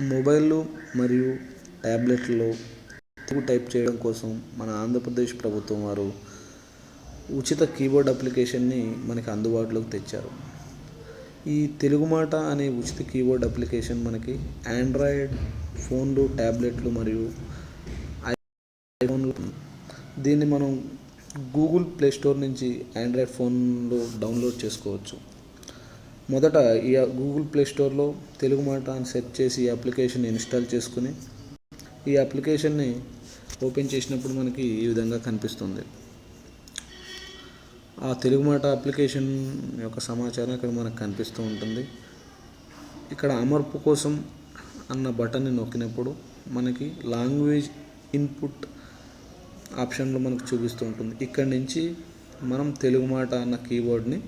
మొబైల్లో మరియు ట్యాబ్లెట్లో తెలుగు టైప్ చేయడం కోసం మన ఆంధ్రప్రదేశ్ ప్రభుత్వం వారు ఉచిత కీబోర్డ్ అప్లికేషన్ని మనకి అందుబాటులోకి తెచ్చారు. ఈ తెలుగు మాట అనే ఉచిత కీబోర్డ్ అప్లికేషన్ మనకి ఆండ్రాయిడ్ ఫోన్లు ట్యాబ్లెట్లు మరియు ఐఫోన్లు దీన్ని మనం గూగుల్ ప్లే స్టోర్ నుంచి ఆండ్రాయిడ్ ఫోన్లో డౌన్లోడ్ చేసుకోవచ్చు. మొదట ఈ గూగుల్ ప్లే స్టోర్లో తెలుగు మాట అని సెర్చ్ చేసి ఈ అప్లికేషన్ ఇన్స్టాల్ చేసుకుని ఈ అప్లికేషన్ని ఓపెన్ చేసినప్పుడు మనకి ఈ విధంగా కనిపిస్తుంది. ఆ తెలుగు మాట అప్లికేషన్ యొక్క సమాచారం ఇక్కడ మనకు కనిపిస్తూ ఉంటుంది. ఇక్కడ అమర్పు కోసం అన్న బటన్ని నొక్కినప్పుడు మనకి లాంగ్వేజ్ ఇన్పుట్ ఆప్షన్లో మనకు చూపిస్తూ ఉంటుంది. ఇక్కడ నుంచి మనం తెలుగు మాట అన్న కీబోర్డ్ని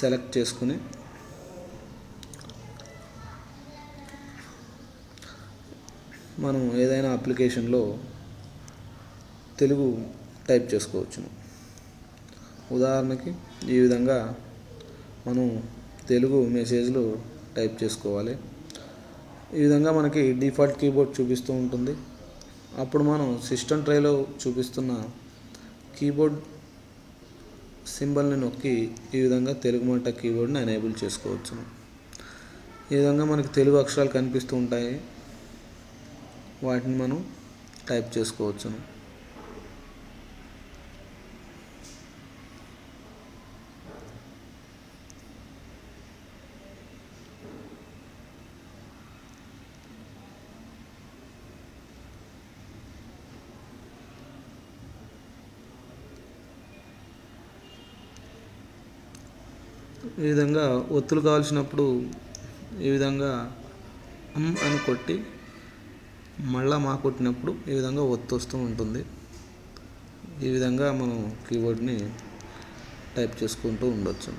సెలెక్ట్ చేసుకుని మనం ఏదైనా అప్లికేషన్లో తెలుగు టైప్ చేసుకోవచ్చును. ఉదాహరణకి ఈ విధంగా మనం తెలుగు మెసేజ్లు టైప్ చేసుకోవాలి. ఈ విధంగా మనకి డిఫాల్ట్ కీబోర్డ్ చూపిస్తూ ఉంటుంది. అప్పుడు మనం సిస్టమ్ ట్రైలో చూపిస్తున్న కీబోర్డ్ సింబల్ని నొక్కి ఈ విధంగా తెలుగు మాట కీబోర్డ్ని ఎనేబుల్ చేసుకోవచ్చు. ఈ విధంగా మనకి తెలుగు అక్షరాలు కనిపిస్తూ ఉంటాయి. వాటిని మనం టైప్ చేసుకోవచ్చును ఈ విధంగా ఒత్తులు కావాల్సినప్పుడు ఈ విధంగా అమ్ అని కొట్టి మళ్ళా మా కొట్టినప్పుడు ఈ విధంగా ఒత్తు వస్తూ ఉంటుంది. ఈ విధంగా మనం కీబోర్డ్ని టైప్ చేసుకుంటూ ఉండొచ్చు.